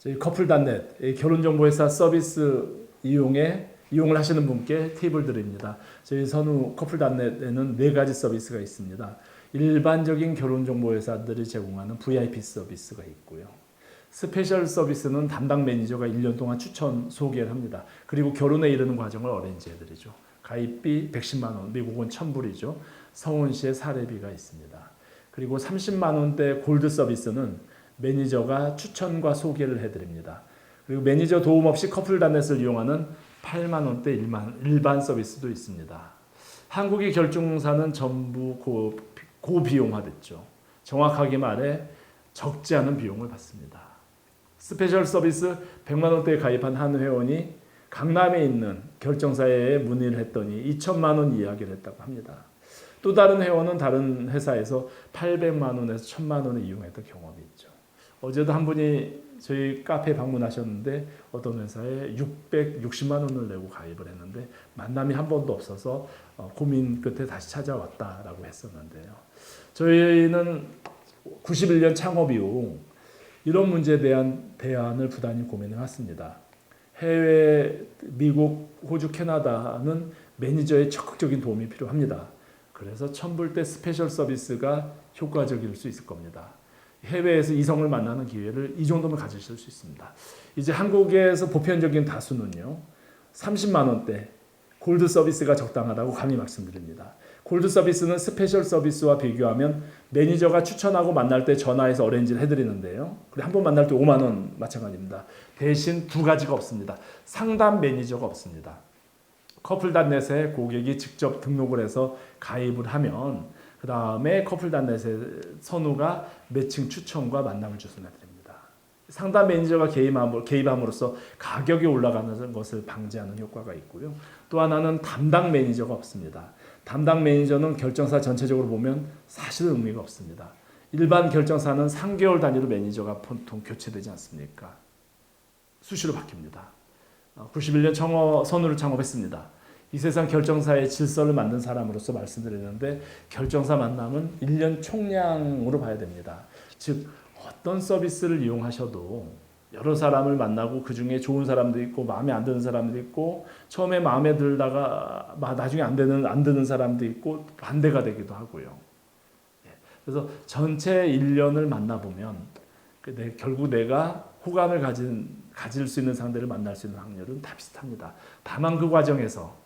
저희 커플단넷 결혼정보회사 서비스 이용에 이용을 하시는 분께 팁을 드립니다. 저희 선우 커플단넷에는 네 가지 서비스가 있습니다. 일반적인 결혼정보회사들이 제공하는 VIP 서비스가 있고요. 스페셜 서비스는 담당 매니저가 1년 동안 추천 소개를 합니다. 그리고 결혼에 이르는 과정을 어렌지 해드리죠. 가입비 110만 원, 미국은 1000불이죠. 성원시의 사례비가 있습니다. 그리고 30만 원대 골드 서비스는 매니저가 추천과 소개를 해드립니다. 그리고 매니저 도움 없이 커플 단넷을 이용하는 8만 원대 일반, 일반 서비스도 있습니다. 한국의 결정사는 전부 고, 고비용화됐죠. 정확하게 말해 적지 않은 비용을 받습니다. 스페셜 서비스 100만 원대에 가입한 한 회원이 강남에 있는 결정사에 문의를 했더니 2천만 원 이야기를 했다고 합니다. 또 다른 회원은 다른 회사에서 800만 원에서 1000만 원을 이용했던 경험이 있죠. 어제도 한 분이 저희 카페 방문하셨는데 어떤 회사에 660만 원을 내고 가입을 했는데 만남이 한 번도 없어서 어, 고민 끝에 다시 찾아왔다라고 했었는데요. 저희는 91년 창업 이후 이런 문제에 대한 대안을 부단히 고민해 왔습니다. 해외, 미국, 호주, 캐나다는 매니저의 적극적인 도움이 필요합니다. 그래서 천불대 스페셜 서비스가 효과적일 수 있을 겁니다. 해외에서 이성을 만나는 기회를 이 정도면 가지실 수 있습니다. 이제 한국에서 보편적인 다수는요. 30만 원대 골드 서비스가 적당하다고 감히 말씀드립니다. 골드 서비스는 스페셜 서비스와 비교하면 매니저가 추천하고 만날 때 전화해서 어레인지를 해드리는데요. 그리고 한 번 만날 때 5만 원 마찬가지입니다. 대신 두 가지가 없습니다. 상담 매니저가 없습니다. 커플단넷에 고객이 직접 등록을 해서 가입을 하면 그 다음에 커플단넷의 선우가 매칭 추천과 만남을 주선해드립니다. 상담 매니저가 개입함으로, 개입함으로 써 가격이 올라가는 것을 방지하는 효과가 있고요. 또 하나는 담당 매니저가 없습니다. 담당 매니저는 결정사 전체적으로 보면 사실은 의미가 없습니다. 일반 결정사는 3개월 단위로 매니저가 보통 교체되지 않습니까? 수시로 바뀝니다. 91년 청어 선우를 창업했습니다. 이 세상 결정사의 질서를 만든 사람으로서 말씀드리는데 결정사 만남은 1년 총량으로 봐야 됩니다. 즉 어떤 서비스를 이용하셔도 여러 사람을 만나고 그 중에 좋은 사람도 있고 마음에 안 드는 사람도 있고 처음에 마음에 들다가 나중에 안 되는 안 드는 사람도 있고 반대가 되기도 하고요. 예. 그래서 전체 1년을 만나보면 그 내- 결국 내가 호감을 가진 가질 수 있는 상대를 만날 수 있는 확률은 다 비슷합니다. 다만 그 과정에서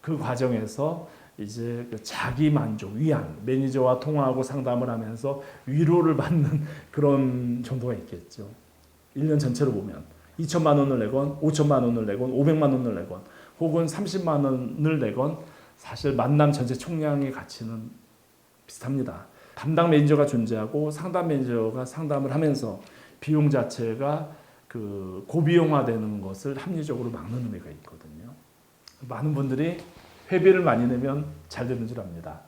그 과정에서 이제 그 자기 만족, 위안, 매니저와 통화하고 상담을 하면서 위로를 받는 그런 정도가 있겠죠. 1년 전체로 보면 2천만 원을 내건 5천만 원을 내건 500만 원을 내건 혹은 30만 원을 내건 사실 만남 전체 총량의 가치는 비슷합니다. 담당 매니저가 존재하고 상담 매니저가 상담을 하면서 비용 자체가 그 고비용화되는 것을 합리적으로 막는 의미가 있거든요. 많은 분들이 회비를 많이 내면 잘 되는 줄 압니다.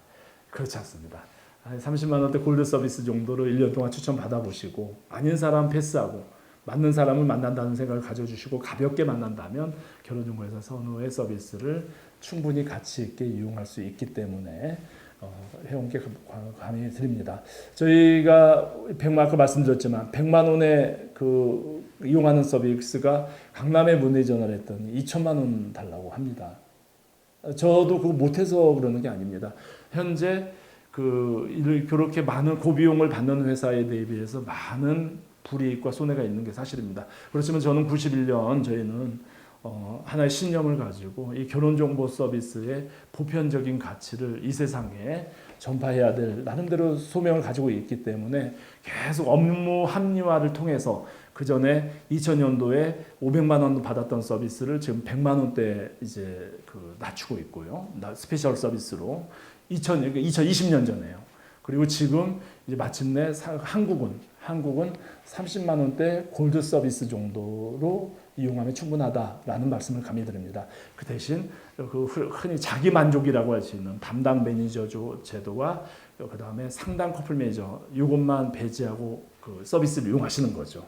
그렇지 않습니다. 한 30만 원대 골드 서비스 정도로 1년 동안 추천 받아보시고 아닌 사람 패스하고 맞는 사람을 만난다는 생각을 가져주시고 가볍게 만난다면 결혼정보회사 선호의 서비스를 충분히 가치 있게 이용할 수 있기 때문에 어, 회원께 감히 드립니다. 저희가 100만 아까 말씀드렸지만 100만 원의 그 이용하는 서비스가 강남에 문의 전화를 했더니 2천만 원 달라고 합니다. 저도 그거 못해서 그러는 게 아닙니다. 현재 그 그렇게 많은 고비용을 받는 회사에 대비해서 많은 불이익과 손해가 있는 게 사실입니다. 그렇지만 저는 91년 저희는 어, 하나의 신념을 가지고 이 결혼 정보 서비스의 보편적인 가치를 이 세상에 전파해야 될 나름대로 소명을 가지고 있기 때문에 계속 업무 합리화를 통해서 그 전에 2000년도에 500만 원 받았던 서비스를 지금 100만 원대 이제 그 낮추고 있고요. 나 스페셜 서비스로 2000 2020년 전에요. 그리고 지금 이제 마침내 사- 한국은 한국은 30만 원대 골드 서비스 정도로 이용하면 충분하다라는 말씀을 감히 드립니다. 그 대신 그 흔히 자기 만족이라고 할 수 있는 담당 매니저 조- 제도와 그 다음에 상담 커플 매니저 이것만 배제하고 그 서비스를 이용하시는 거죠.